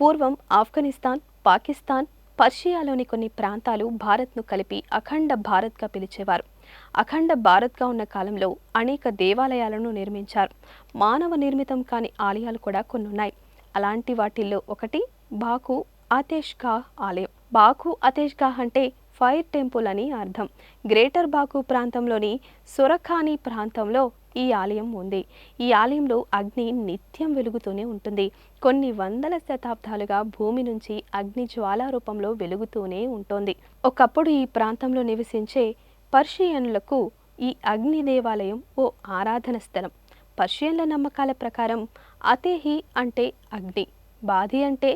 పూర్వం ఆఫ్ఘనిస్తాన్ పాకిస్తాన్ పర్షియాలోని కొన్ని ప్రాంతాలు భారత్ను కలిపి అఖండ భారత్గా పిలిచేవారు. అఖండ భారత్గా ఉన్న కాలంలో అనేక దేవాలయాలను నిర్మించారు. మానవ నిర్మితం కాని ఆలయాలు కూడా కొన్ని ఉన్నాయి అలాంటి వాటిల్లో ఒకటి బాకు అతేష్గా ఆలయం. బాకు అతేష్గా అంటే ఫైర్ టెంపుల్ అని అర్థం. గ్రేటర్ బాకు ప్రాంతంలోని సురఖానీ ప్రాంతంలో ఈ ఆలయం ఉంది. ఈ ఆలయంలో అగ్ని నిత్యం వెలుగుతూనే ఉంటుంది. కొన్ని వందల శతాబ్దాలుగా భూమి నుంచి అగ్ని జ్వాలా రూపంలో వెలుగుతూనే ఉంటుంది. ఒకప్పుడు ఈ ప్రాంతంలో నివసించే పర్షియన్లకు ఈ అగ్ని దేవాలయం ఓ ఆరాధన స్థలం. పర్షియన్ల నమ్మకాల ప్రకారం అతేహి అంటే అగ్ని బాధి అంటే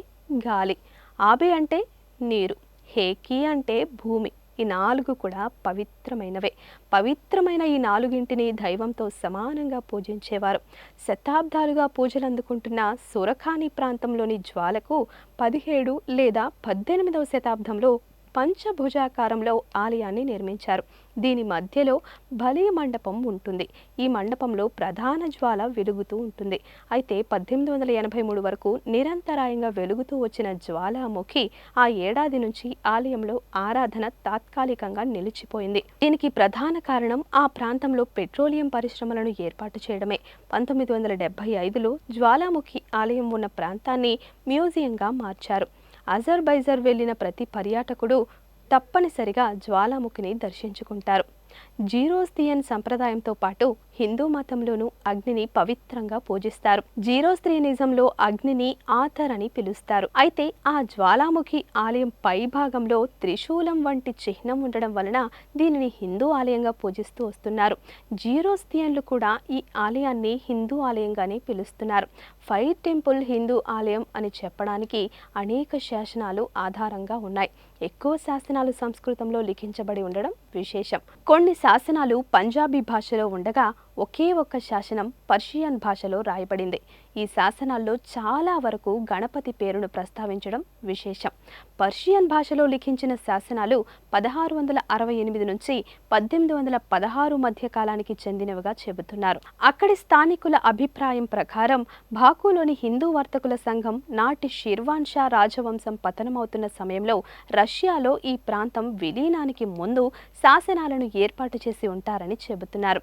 గాలి ఆబే అంటే నీరు హేకి అంటే భూమి. ఈ నాలుగు కూడా పవిత్రమైనవే. పవిత్రమైన ఈ నాలుగింటిని దైవంతో సమానంగా పూజించేవారు. శతాబ్దాలుగా పూజలు అందుకుంటున్న సురఖాని ప్రాంతంలోని జ్వాలకు పదిహేడు లేదా పద్దెనిమిదవ శతాబ్దంలో పంచభుజాకారంలో ఆలయాన్ని నిర్మించారు. దీని మధ్యలో బలి మండపం ఉంటుంది. ఈ మండపంలో ప్రధాన జ్వాల వెలుగుతూ ఉంటుంది. అయితే పద్దెనిమిది వందల ఎనభై మూడు వరకు నిరంతరాయంగా వెలుగుతూ వచ్చిన జ్వాలాముఖి ఆ ఏడాది నుంచి ఆలయంలో ఆరాధన తాత్కాలికంగా నిలిచిపోయింది. దీనికి ప్రధాన కారణం ఆ ప్రాంతంలో పెట్రోలియం పరిశ్రమలను ఏర్పాటు చేయడమే. పంతొమ్మిది వందల డెబ్బై ఐదులో జ్వాలాముఖి ఆలయం ఉన్న ప్రాంతాన్ని మ్యూజియంగా మార్చారు. అజర్బైజర్ వెళ్ళిన ప్రతి పర్యాటకుడు తప్పనిసరిగా జ్వాలాముఖిని దర్శించుకుంటారు. జీరోస్తియన్ సంప్రదాయంతో పాటు హిందూ మతంలోనూ అగ్నిని పవిత్రంగా పూజిస్తారు. జీరోస్త్రియనిజంలో అగ్నిని ఆథర్ అని పిలుస్తారు. అయితే ఆ జ్వాలాముఖి ఆలయం పై భాగంలో త్రిశూలం వంటి చిహ్నం ఉండడం వలన దీనిని హిందూ ఆలయంగా పూజిస్తూ వస్తున్నారు. జీరోస్తియన్లు కూడా ఈ ఆలయాన్ని హిందూ ఆలయంగానే పిలుస్తున్నారు. ఫైర్ టెంపుల్ హిందూ ఆలయం అని చెప్పడానికి అనేక శాసనాలు ఆధారంగా ఉన్నాయి. ఎక్కువ శాసనాలు సంస్కృతంలో లిఖించబడి ఉండడం విశేషం. కొన్ని శాసనాలు పంజాబీ భాషలో ఉండగా ఒకే ఒక్క శాసనం పర్షియన్ భాషలో రాయబడింది. ఈ శాసనాల్లో చాలా వరకు గణపతి పేరును ప్రస్తావించడం విశేషం. పర్షియన్ భాషలో లిఖించిన శాసనాలు పదహారు వందల అరవై ఎనిమిది నుంచి పద్దెనిమిది వందల పదహారు మధ్య కాలానికి చెందినవిగా చెబుతున్నారు. అక్కడి స్థానికుల అభిప్రాయం ప్రకారం బాకులోని హిందూ వర్తకుల సంఘం నాటి షిర్వాన్ షా రాజవంశం పతనమవుతున్న సమయంలో రష్యాలో ఈ ప్రాంతం విలీనానికి ముందు శాసనాలను ఏర్పాటు చేసి ఉంటారని చెబుతున్నారు.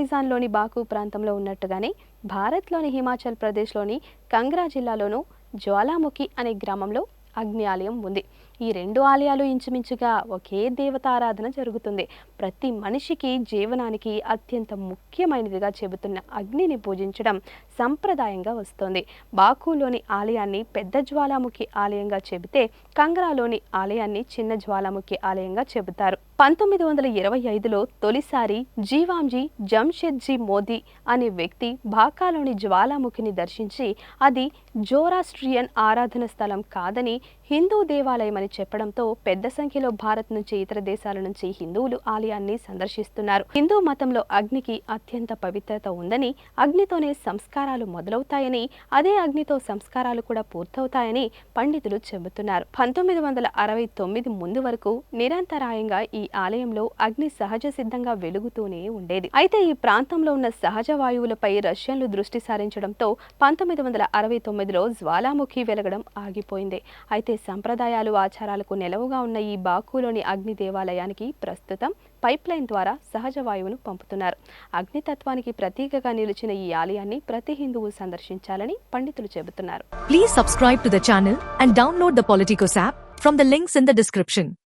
అజర్బైజాన్లోని బాకు ప్రాంతంలో ఉన్నట్టుగానే భారత్లోని హిమాచల్ ప్రదేశ్లోని కంగ్రా జిల్లాలోనూ జ్వాలాముఖి అనే గ్రామంలో అగ్ని ఆలయం ఉంది. ఈ రెండు ఆలయాలు ఇంచుమించుగా ఒకే దేవతారాధన జరుగుతుంది. ప్రతి మనిషికి జీవనానికి అత్యంత ముఖ్యమైనదిగా చెబుతున్న అగ్నిని పూజించడం సంప్రదాయంగా వస్తోంది. బాకులోని ఆలయాన్ని పెద్ద జ్వాలాముఖి ఆలయంగా చెబితే కంగ్రాలోని ఆలయాన్ని చిన్న జ్వాలాముఖి ఆలయంగా చెబుతారు. పంతొమ్మిది వందల ఇరవై ఐదులో తొలిసారి జీవాంజీ జంషెద్జీ మోదీ అనే వ్యక్తి బాకాలోని జ్వాలాముఖిని దర్శించి అది జోరాస్ట్రియన్ ఆరాధన స్థలం కాదని హిందూ దేవాలయమని చెప్పడంతో పెద్ద సంఖ్యలో భారత్ నుంచి ఇతర దేశాల నుంచి హిందువులు ఆలయాన్ని సందర్శిస్తున్నారు. హిందూ మతంలో అగ్నికి అత్యంత పవిత్రత ఉందని అగ్నితోనే సంస్కారాలు మొదలవుతాయని అదే అగ్నితో సంస్కారాలు కూడా పూర్తవుతాయని పండితులు చెబుతున్నారు. పంతొమ్మిది వందల అరవై తొమ్మిది ముందు వరకు నిరంతరాయంగా ఈ ఆలయంలో అగ్ని సహజ సిద్ధంగా వెలుగుతూనే ఉండేది. అయితే ఈ ప్రాంతంలో ఉన్న సహజ వాయువులపై రష్యన్లు దృష్టి సారించడంతో పంతొమ్మిది వందల అరవై తొమ్మిదిలో జ్వాలాముఖి వెలగడం ఆగిపోయింది. అయితే సంప్రదాయాలు ఆచారాలకు నెలవుగా ఉన్న ఈ బాకులోని అగ్ని దేవాలయానికి ప్రస్తుతం పైప్ లైన్ ద్వారా సహజ వాయువును పంపుతున్నారు. అగ్నితత్వానికి ప్రతీకగా నిలిచిన ఈ ఆలయాన్ని ప్రతి హిందువు సందర్శించాలని పండితులు చెబుతున్నారు. Please subscribe to the channel and download the Politicos app from the links in the description